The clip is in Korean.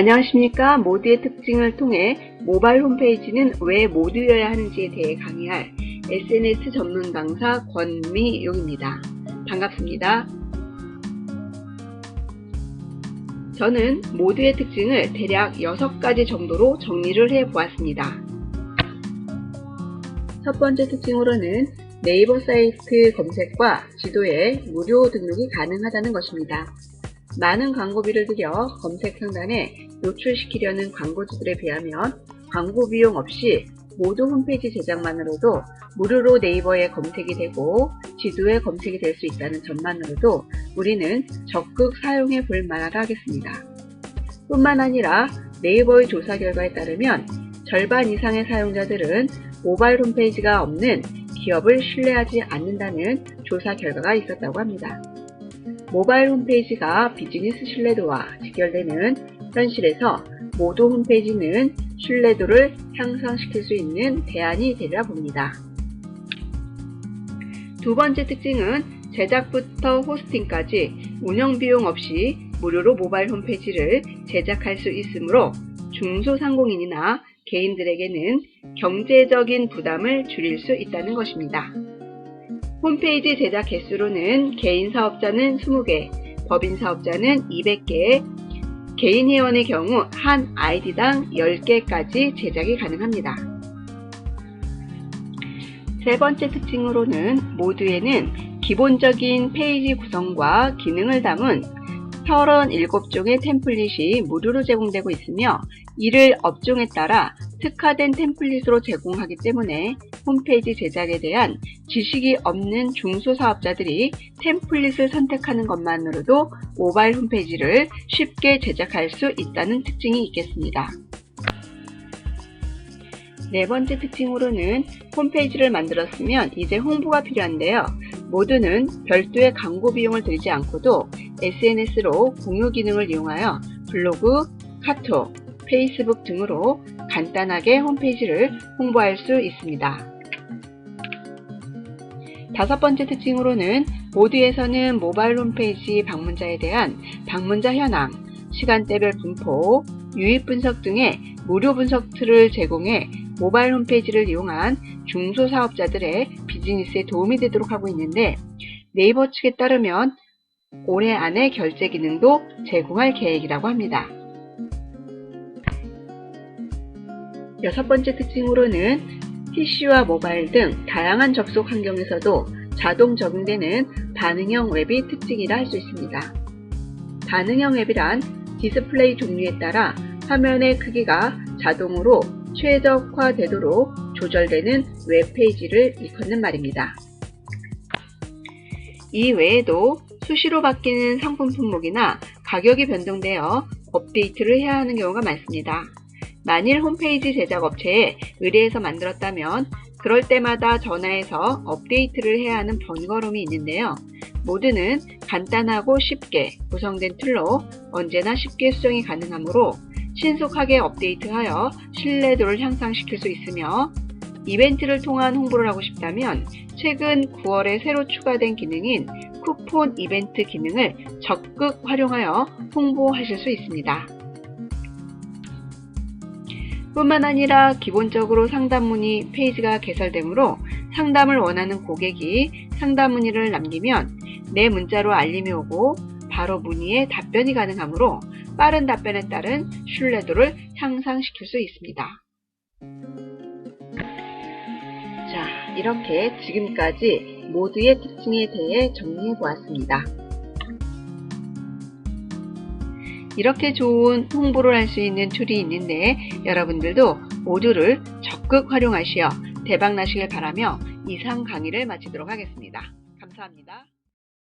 안녕하십니까. 모드의 특징을 통해 모바일 홈페이지는 왜 모드여야 하는지에 대해 강의할 SNS 전문 강사 권미용입니다. 반갑습니다. 저는 모드의 특징을 대략 6가지 정도로 정리를 해 보았습니다. 첫 번째 특징으로는 네이버 사이트 검색과 지도에 무료 등록이 가능하다는 것입니다. 많은 광고비를 들여 검색 상단에 노출시키려는 광고주들에 비하면 광고 비용 없이 모두 홈페이지 제작만으로도 무료로 네이버에 검색이 되고 지도에 검색이 될 수 있다는 점만으로도 우리는 적극 사용해 볼 만하겠습니다. 뿐만 아니라 네이버의 조사 결과에 따르면 절반 이상의 사용자들은 모바일 홈페이지가 없는 기업을 신뢰하지 않는다는 조사 결과가 있었다고 합니다. 모바일 홈페이지가 비즈니스 신뢰도와 직결되는 현실에서 모두 홈페이지는 신뢰도를 향상시킬 수 있는 대안이 되리라 봅니다. 두 번째 특징은 제작부터 호스팅까지 운영 비용 없이 무료로 모바일 홈페이지를 제작할 수 있으므로 중소상공인이나 개인들에게는 경제적인 부담을 줄일 수 있다는 것입니다. 홈페이지 제작 개수로는 개인 사업자는 20개, 법인 사업자는 200개, 개인 회원의 경우 한 아이디당 10개까지 제작이 가능합니다. 세 번째 특징으로는 모두에는 기본적인 페이지 구성과 기능을 담은 37종의 템플릿이 무료로 제공되고 있으며 이를 업종에 따라 특화된 템플릿으로 제공하기 때문에 홈페이지 제작에 대한 지식이 없는 중소사업자들이 템플릿을 선택하는 것만으로도 모바일 홈페이지를 쉽게 제작할 수 있다는 특징이 있겠습니다. 네 번째 특징으로는 홈페이지를 만들었으면 이제 홍보가 필요한데요. 모두는 별도의 광고 비용을 들지 않고도 SNS로 공유 기능을 이용하여 블로그, 카톡, 페이스북 등으로 간단하게 홈페이지를 홍보할 수 있습니다. 다섯 번째 특징으로는 모드에서는 모바일 홈페이지 방문자에 대한 방문자 현황, 시간대별 분포, 유입 분석 등의 무료 분석 툴을 제공해 모바일 홈페이지를 이용한 중소사업자들의 비즈니스에 도움이 되도록 하고 있는데 네이버 측에 따르면 올해 안에 결제 기능도 제공할 계획이라고 합니다. 여섯 번째 특징으로는 PC와 모바일 등 다양한 접속 환경에서도 자동 적용되는 반응형 웹이 특징이라 할 수 있습니다. 반응형 웹이란 디스플레이 종류에 따라 화면의 크기가 자동으로 최적화되도록 조절되는 웹페이지를 일컫는 말입니다. 이 외에도 수시로 바뀌는 상품 품목이나 가격이 변동되어 업데이트를 해야 하는 경우가 많습니다. 만일 홈페이지 제작 업체에 의뢰해서 만들었다면 그럴 때마다 전화해서 업데이트를 해야 하는 번거로움이 있는데요. 모드는 간단하고 쉽게 구성된 툴로 언제나 쉽게 수정이 가능하므로 신속하게 업데이트하여 신뢰도를 향상시킬 수 있으며 이벤트를 통한 홍보를 하고 싶다면 최근 9월에 새로 추가된 기능인 쿠폰 이벤트 기능을 적극 활용하여 홍보하실 수 있습니다. 뿐만 아니라 기본적으로 상담 문의 페이지가 개설되므로 상담을 원하는 고객이 상담 문의를 남기면 내 문자로 알림이 오고 바로 문의에 답변이 가능하므로 빠른 답변에 따른 신뢰도를 향상시킬 수 있습니다. 자, 이렇게 지금까지 모두의 특징에 대해 정리해 보았습니다. 이렇게 좋은 홍보를 할 수 있는 툴이 있는데 여러분들도 모두를 적극 활용하시어 대박 나시길 바라며 이상 강의를 마치도록 하겠습니다. 감사합니다.